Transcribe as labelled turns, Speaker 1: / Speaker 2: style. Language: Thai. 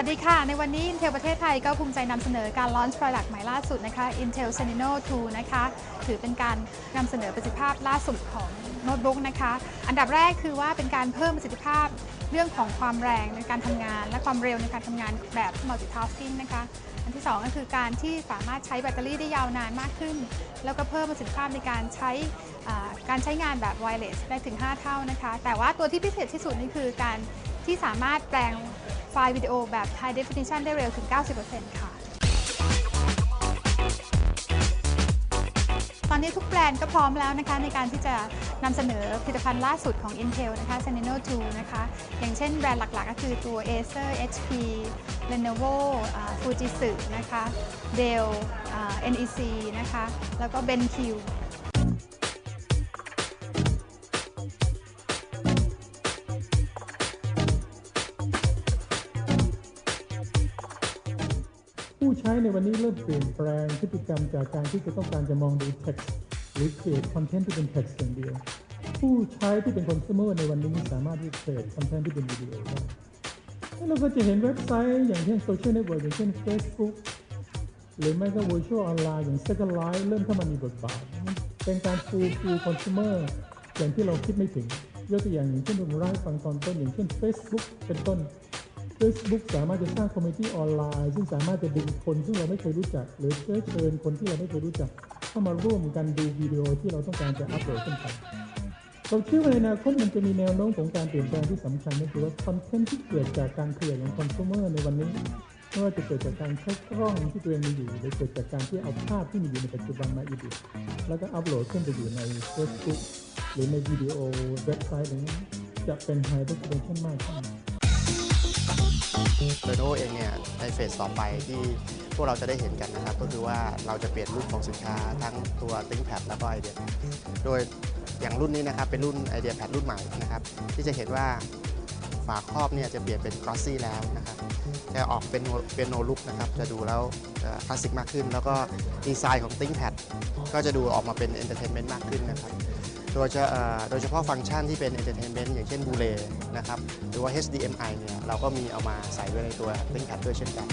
Speaker 1: วัสดีค่ะ ในวันนี้ Intel ประเทศไทยก็ภูมิใจนำเสนอการ launch product ใหม่ล่าสุดนะคะ Intel Senino 2 นะคะ ถือเป็นการนำเสนอประสิทธิภาพล่าสุดของโน้ตบุ๊กนะคะ อันดับแรกคือว่าเป็นการเพิ่มประสิทธิภาพเรื่องของความแรงในการทำงาน และความเร็วในการทำงานแบบ multitasking นะคะ อันที่ 2 ก็คือการที่สามารถใช้แบตเตอรี่ได้ยาวนานมากขึ้น แล้วก็เพิ่มประสิทธิภาพในการใช้การใช้งานแบบ wireless ได้ถึง 5 เท่านะคะ แต่ว่าตัวที่พิเศษที่สุดนี่คือการ ที่สามารถแปลงไฟล์วิดีโอแบบ High Definition ได้เร็วถึง 90%ค่ะ ตอนนี้ทุกแบรนด์ก็พร้อมแล้วนะคะในการที่จะนำเสนอผลิตภัณฑ์ล่าสุดของ Intel นะคะ Senino 2นะคะ อย่างเช่นแบรนด์หลักๆ ก็คือตัว Acer HP Lenovo Fujitsu นะคะ Dell NEC นะคะ แล้วก็ BenQ
Speaker 2: ผู้ใช้ในวันนี้เริ่มเปลี่ยนแปลงพฤติกรรมจากการที่จะต้องการจะมองดู text หรือ create content ที่เป็น text อย่างเดียว ผู้ใช้ที่เป็น consumer ในวันนี้สามารถที่จะ create content ที่เป็นวิดีโอได้แล้วเราก็จะเห็นเว็บไซต์อย่างเช่น social network อย่างเช่น Facebook หรือไม่ก็ virtual online อย่าง Second Life เริ่มเข้ามามีบทบาท เป็นการ fulfill consumer อย่างที่เราคิดไม่ถึง ยกตัวอย่างอย่างเช่นผมไล่าให้ฟังตอนต้นอย่างเช่น Facebook เป็นต้น Facebook สามารถจะสร้างคอมมูนิตี้ออนไลน์ ซึ่งสามารถจะดึงคนซึ่งเราไม่เคยรู้จัก หรือเชิญคนที่เราไม่เคยรู้จัก เข้ามาร่วมกันดูวิดีโอที่เราต้องการจะอัปโหลดขึ้นไปเราเชื่อว่าในอนาคตมันจะมีแนวโน้มของการเปลี่ยนแปลงที่สำคัญก็คือว่าคอนเทนต์ที่เกิดจากการเคลียร์ของคอน sumer ในวันนี้ไม่ว่าจะเกิดจากการใช้กล้องที่ตัวเองมีอยู่หรือเกิดจากการที่เอาภาพที่มีอยู่ในปัจจุบันมาอิดิทแล้วก็อัปโหลดขึ้นไปอยู่ใน Facebook หรือในวิดีโอเว็บไซต์อะไรนี้จะเป็น high definition มากขึ้น
Speaker 3: โดยโนเองเนี่ยในเฟสต่อไปที่พวกเราจะได้เห็นกันนะครับ ก็คือว่าเราจะเปลี่ยนรุ่นของสินค้าทั้งตัว ThinkPad แล้วก็ไอเดียโดยอย่างรุ่นนี้นะครับเป็นรุ่น IdeaPad รุ่นใหม่นะครับที่จะเห็นว่า ฝาครอบเนี่ยจะเปลี่ยนเป็นก o อ s ซี่แล้วนะครับจะออกเป็นเป็นโนลุกนะครับ จะดูแล้วคลาสสิกมากขึ้น แล้วก็ดีไซน์ของ ThinkPad ก็จะดูออกมาเป็นเอนเตอร์เทนเมนต์มากขึ้นนะครับโดยจะเอ่อโดยเฉพาะฟังก์ชันที่เป็น Entertainment อย่างเช่น Blu-ray นะครับหรือว่า HDMI เนี่ยเราก็มีเอามาใส่ไว้ในตัว ThinkPad ด้วยเช่นกัน